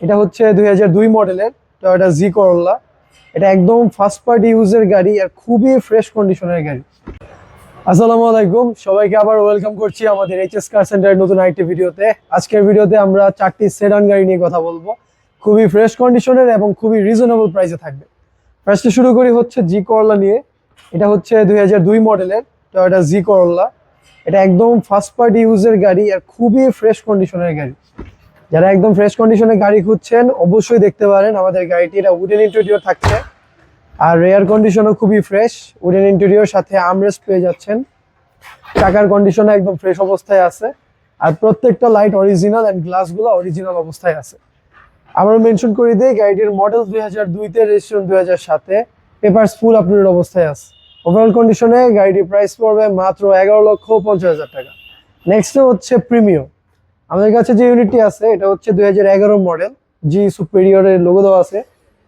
এটা হচ্ছে দু হাজার দুই মডেলের টয়োটা জি করোলা এটা একদম ফার্স্ট পার্টি ইউজের গাড়ি আর খুবই ফ্রেশ কন্ডিশনের গাড়ি। আসসালামু আলাইকুম, সবাইকে আবার ওয়েলকাম করছি আমাদের এইচএস কার সেন্টারের নতুন আরেকটি ভিডিওতে। আজকের ভিডিওতে আমরা চারটি সেডান গাড়ি নিয়ে কথা বলব। খুবই ফ্রেশ কন্ডিশনের এবং খুবই রিজনেবল প্রাইসে থাকবে। ফার্স্টে শুরু করি হচ্ছে জি করলা নিয়ে। এটা হচ্ছে দুই হাজার দুই মডেলের টয়োটা জি করলা এটা একদম ফার্স্ট পার্টি ইউজের গাড়ি আর খুবই ফ্রেশ কন্ডিশনের গাড়ি। যারা একদম ফ্রেশ কন্ডিশনের গাড়ি খুঁজছেন, অবশ্যই দেখতে পারেন আমাদের গাড়িটি এটা উডেন ইন্টেরিয়র থাকছে। আর রেয়ার কন্ডিশনও খুবই ফ্রেশ উডেন ইন্টেরিয়র সাথে আমরেস্ট পেয়ে যাচ্ছেন। চাকার কন্ডিশনও একদম ফ্রেশ অবস্থায় আছে। আর প্রত্যেকটা লাইট অরিজিনাল অ্যান্ড গ্লাসগুলো অরিজিনাল অবস্থায় আছে। আমরা মেনশন করে দিই, গাড়িটির মডেল দুই হাজার দুইতে রেজিস্ট্রেশন দুই হাজার সাতে পেপার্স ফুল আপলোডেড অবস্থায় আছে। ওভারঅল কন্ডিশনে গাড়িটির প্রাইস পড়বে মাত্র এগারো লক্ষ পঞ্চাশ হাজার টাকা। নেক্সট হচ্ছে প্রিমিয়াম আমাদের কাছে যে ইউনিটটি আছে, এটা হচ্ছে দুই হাজার এগারো মডেল জি সুপেরিয়রের লোগো দেওয়া আছে।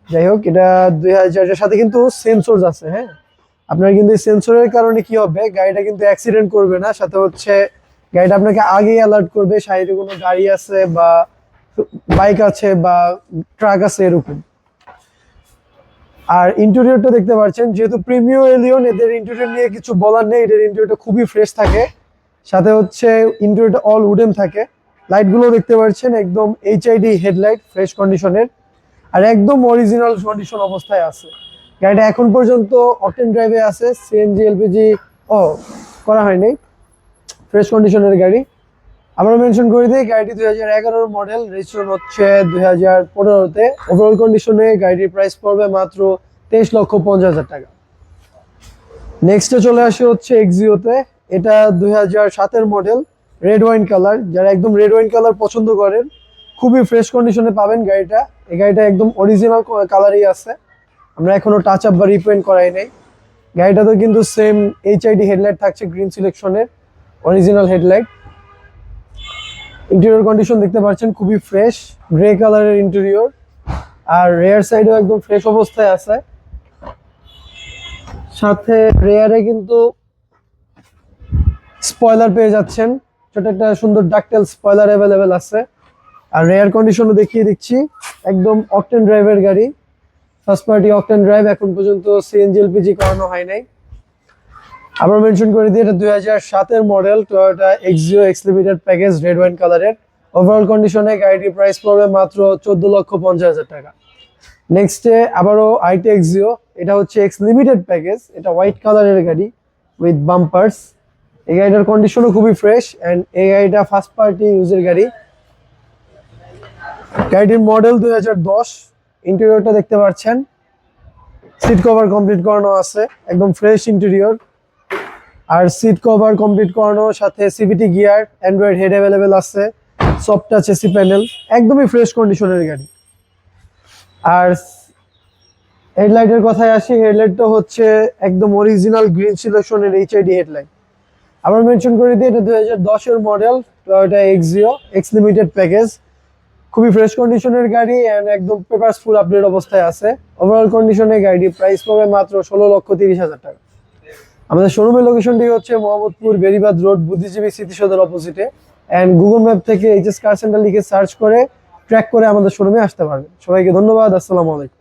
যাই হোক, এটা দুই হাজারের সাথে কিন্তু সেন্সর আছে হ্যাঁ? আপনার কিন্তু এই সেন্সরের কারণে কি হবে, গাড়িটা কিন্তু অ্যাক্সিডেন্ট করবে না, সাথে হচ্ছে গাড়িটা আপনাকে আগেই অ্যালার্ট করবে, সাইডে কোনো গাড়ি আছে বা বাইক আছে বা ট্রাক আছে এরকম। আর ইন্টেরিয়রটা দেখতে পাচ্ছেন, যেহেতু প্রিমিয়াম এলিয়ন এদের ইন্টেরিয়র নিয়ে কিছু বলার নেই, এদের ইন্টেরিয়রটা খুবই ফ্রেশ থাকে। সাথে হচ্ছে ইন্টেরিয়রটা অল উডেন থাকে। লাইটগুলো দেখতে পাচ্ছেন, একদম এইচআইডি হেডলাইট ফ্রেশ কন্ডিশনের আর একদম অরিজিনাল কন্ডিশন অবস্থায় আছে। গাড়িটা এখন পর্যন্ত অকটেন ড্রাইভে আছে সিএনজি এলপিজি ও, করা হয়নি ফ্রেশ কন্ডিশনের গাড়ি। আমরা মেনশন করে দিই, গাড়িটি দুই হাজার এগারোর মডেল রেজিস্ট্রেশন হচ্ছে দুই হাজার পনেরোতে। ওভারঅল কন্ডিশনে গাড়িটির প্রাইস পড়বে মাত্র তেইশ লক্ষ পঞ্চাশ হাজার টাকা। নেক্সটে চলে আসে হচ্ছে এক্সিওতে এটা দুই হাজার সাতের মডেল রেড ওয়াইন কালার যারা একদম রেড ওয়াইন কালার পছন্দ করেন, খুবই ফ্রেশ কন্ডিশনে পাবেন গাড়িটা। এই গাড়িটা একদম অরিজিনাল কালারই আছে। আমরা এখনও টাচ আপ বা রিপেন্ট করাই নাই। গাড়িটাতেও কিন্তু সেম এইচআইডি হেডলাইট থাকছে গ্রিন সিলেকশনের অরিজিনাল হেডলাইট ইন্টেরিয়র কন্ডিশন দেখতে পাচ্ছেন, খুবই ফ্রেশ গ্রে কালারের ইন্টেরিয়র আর রেয়ার সাইডেও একদম ফ্রেশ অবস্থায় আছে। সাথে রেয়ারে কিন্তু স্পয়লার পেয়ে যাচ্ছেন। ছোট একটা সুন্দর ডাকটেল স্পয়লার অ্যাভেলেবেল আছে। আর রেয়ার কন্ডিশনও দেখিয়ে দিচ্ছি। একদম অকটেন ড্রাইভের গাড়ি। ফার্স্ট পার্টি অকটেন ড্রাইভ এখন পর্যন্ত সিএনজি এলপিজি করানো হয় নাই। আবার মেনশন করে দিই, এটা দুই হাজার সাতের model Toyota Axio X limited package red wine কালারের ওভারঅল কন্ডিশনে গাড়িটির প্রাইস পড়বে মাত্র চোদ্দ লক্ষ পঞ্চাশ হাজার টাকা। নেক্সটে আবারও আইটি এক্সিও এটা হচ্ছে এক্স লিমিটেড প্যাকেজ এটা হোয়াইট কালারের গাড়ি উইথ বাম্পার্স এই গাড়িটার কন্ডিশনও খুবই ফ্রেশ অ্যান্ড এই গাড়িটা ফার্স্ট পার্টি ইউজের গাড়ি। গাড়িটির মডেল দুই হাজার দশ ইন্টেরিয়রটা দেখতে পাচ্ছেন। সিট কভার কমপ্লিট করানো আছে, একদম ফ্রেশ ইন্টেরিয়র আর সিট কভার কমপ্লিট করানো সাথে CVT gear android head available আছে সফট এসি প্যানেল একদমই ফ্রেশ কন্ডিশনের গাড়ি। আর হেডলাইটের কথায় আসি হেডলাইটটা হচ্ছে একদম অরিজিনাল গ্রিন সিলেকশনের এইচআইডি হেডলাইট আবার মেনশন করে দিই, এটা দুই হাজার দশের model Toyota Axio X limited package খুবই ফ্রেশ কন্ডিশনের গাড়ি অ্যান্ড একদম পেপারস ফুল আপডেট অবস্থায় আছে। ওভারঅল কন্ডিশনে গাড়িটির প্রাইস পড়বে মাত্র ষোলো লক্ষ তিরিশ হাজার টাকা। আমাদের শোরুমের লোকেশনটি হচ্ছে মোহাম্মদপুর বেরিবাদ রোড বুদ্ধিজীবী স্মৃতিসৌধের অপোজিটে অ্যান্ড গুগল ম্যাপ থেকে এইচএস কার সেন্টার লিখে সার্চ করে ট্র্যাক করে আমাদের শোরুমে আসতে পারবেন। সবাইকে ধন্যবাদ, আসসালামু আলাইকুম।